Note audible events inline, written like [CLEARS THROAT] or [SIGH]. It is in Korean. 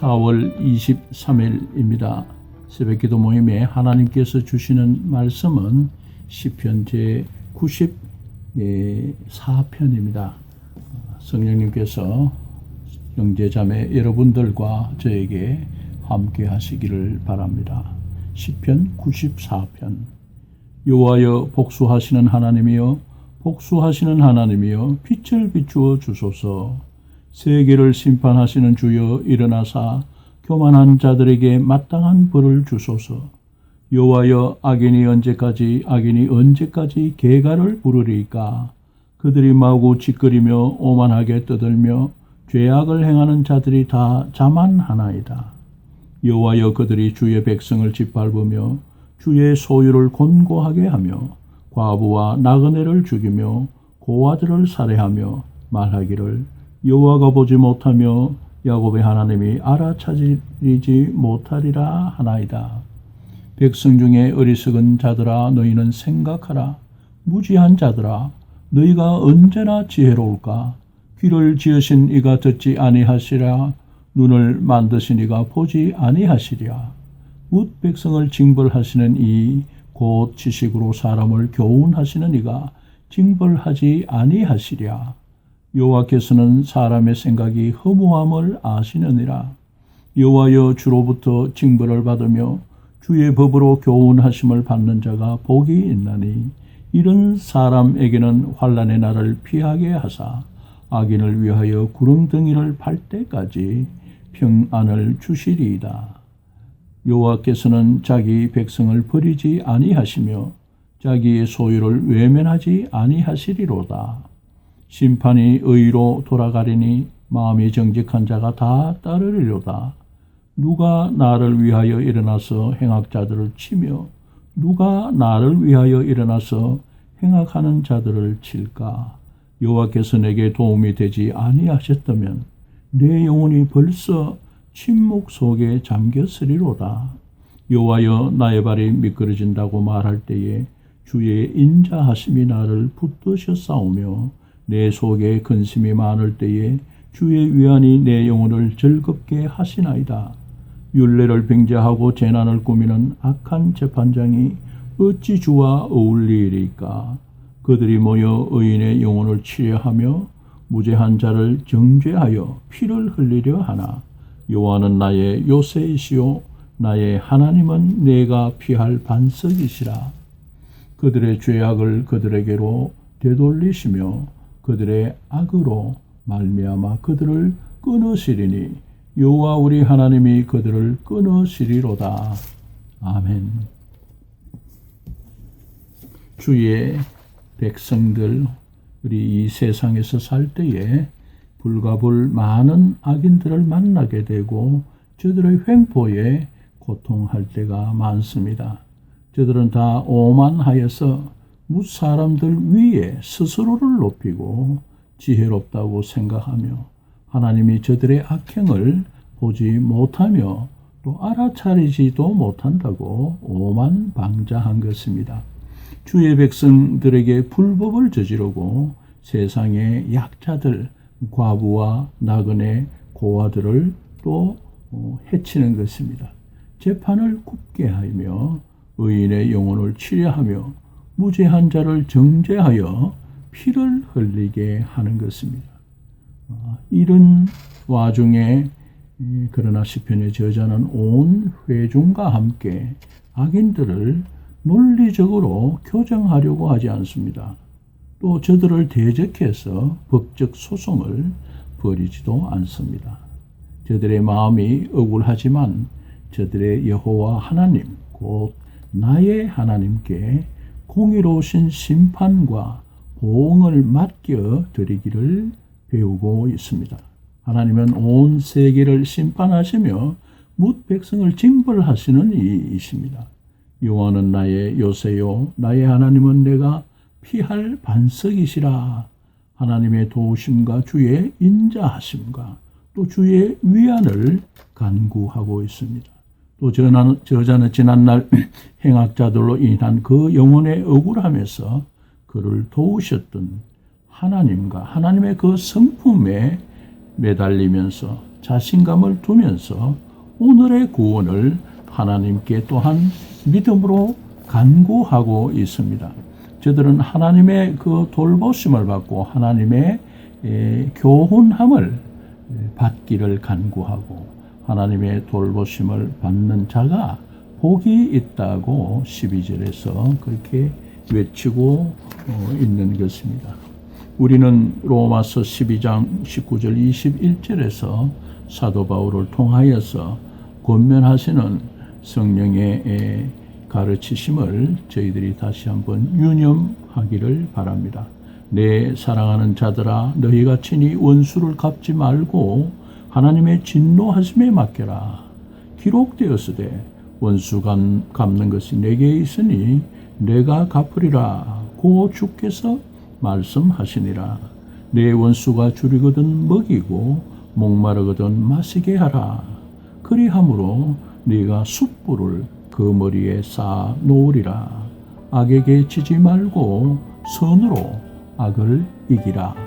4월 23일입니다. 새벽기도 모임에 하나님께서 주시는 말씀은 시편 제 94편입니다. 성령님께서 형제자매 여러분들과 저에게 함께 하시기를 바랍니다. 시편 94편 여호와여 복수하시는 하나님이여 복수하시는 하나님이여 빛을 비추어 주소서 세계를 심판하시는 주여 일어나사. 교만한 자들에게 마땅한 벌을 주소서. 여호와여 악인이 언제까지 악인이 언제까지 개가를 부르리까? 그들이 마구 짓거리며 오만하게 떠들며 죄악을 행하는 자들이 다 자만하나이다. 여호와여 그들이 주의 백성을 짓밟으며 주의 소유를 곤고하게 하며 과부와 나그네를 죽이며 고아들을 살해하며 말하기를 여호와가 보지 못하며 야곱의 하나님이 알아차리지 못하리라 하나이다. 백성 중에 어리석은 자들아 너희는 생각하라. 무지한 자들아 너희가 언제나 지혜로울까? 귀를 지으신 이가 듣지 아니하시랴. 눈을 만드신 이가 보지 아니하시랴. 묻 백성을 징벌하시는 이 곧 지식으로 사람을 교훈하시는 이가 징벌하지 아니하시랴. 여호와께서는 사람의 생각이 허무함을 아시느니라. 여호와여 주로부터 징벌을 받으며 주의 법으로 교훈하심을 받는 자가 복이 있나니 이런 사람에게는 환란의 날을 피하게 하사 악인을 위하여 구름덩이를 팔 때까지 평안을 주시리이다. 여호와께서는 자기 백성을 버리지 아니하시며 자기의 소유를 외면하지 아니하시리로다. 심판이 의로 돌아가리니 마음이 정직한 자가 다 따르리로다. 누가 나를 위하여 일어나서 행악자들을 치며 누가 나를 위하여 일어나서 행악하는 자들을 칠까? 여호와께서 내게 도움이 되지 아니하셨다면 내 영혼이 벌써 침묵 속에 잠겼으리로다. 여호와여 나의 발이 미끄러진다고 말할 때에 주의 인자하심이 나를 붙드셨사오며 내 속에 근심이 많을 때에 주의 위안이 내 영혼을 즐겁게 하시나이다. 윤례를 빙자하고 재난을 꾸미는 악한 재판장이 어찌 주와 어울리리까? 그들이 모여 의인의 영혼을 치려하며 무죄한 자를 정죄하여 피를 흘리려 하나 여호와는 나의 요새이시요 나의 하나님은 내가 피할 반석이시라 그들의 죄악을 그들에게로 되돌리시며 그들의 악으로 말미암아 그들을 끊으시리니 여호와 우리 하나님이 그들을 끊으시리로다 아멘 주의 백성들 우리 이 세상에서 살 때에 불가불 많은 악인들을 만나게 되고 저들의 횡포에 고통할 때가 많습니다. 저들은 다 오만하여서 무 사람들 위에 스스로를 높이고 지혜롭다고 생각하며 하나님이 저들의 악행을 보지 못하며 또 알아차리지도 못한다고 오만 방자한 것입니다. 주의 백성들에게 불법을 저지르고 세상의 약자들, 과부와 나그네, 고아들을 또 어, 해치는 것입니다. 재판을 굽게 하며 의인의 영혼을 치려하며 무죄한 자를 정죄하여 피를 흘리게 하는 것입니다. 아, 이런 와중에 그러나 시편의 저자는 온 회중과 함께 악인들을 논리적으로 교정하려고 하지 않습니다. 또 저들을 대적해서 법적 소송을 벌이지도 않습니다. 저들의 마음이 억울하지만 저들의 여호와 하나님 곧 나의 하나님께 공의로우신 심판과 보응을 맡겨 드리기를 배우고 있습니다. 하나님은 온 세계를 심판하시며 묻 백성을 징벌하시는 이이십니다. 여호와는 나의 요새요 나의 하나님은 내가 피할 반석이시라 하나님의 도우심과 주의 인자하심과 또 주의 위안을 간구하고 있습니다. 또 저자는, 지난날 [CLEARS THROAT] 행악자들로 인한 그 영혼의 억울함에서 그를 도우셨던 하나님과 하나님의 그 성품에 매달리면서 자신감을 두면서 오늘의 구원을 하나님께 또한 믿음으로 간구하고 있습니다. 저들은 하나님의 그 돌보심을 받고 하나님의 에, 교훈함을 받기를 간구하고 하나님의 돌보심을 받는 자가 복이 있다고 12절에서 그렇게 외치고 어, 있는 것입니다. 우리는 로마서 12장 19절 21절에서 사도 바울을 통하여서 권면하시는 성령의 에, 가르치심을 저희들이 다시 한번 유념하기를 바랍니다. 내 사랑하는 자들아 너희가 친히 원수를 갚지 말고 하나님의 진노하심에 맡겨라. 기록되었으되 원수 갚- 갚는 것이 내게 있으니 내가 갚으리라. 고 주께서 말씀하시니라. 내 원수가 줄이거든 먹이고 목마르거든 마시게 하라. 그리함으로 네가 숯불을 그 머리에 쌓아 놓으리라. 악에게 지지 말고 선으로 악을 이기라.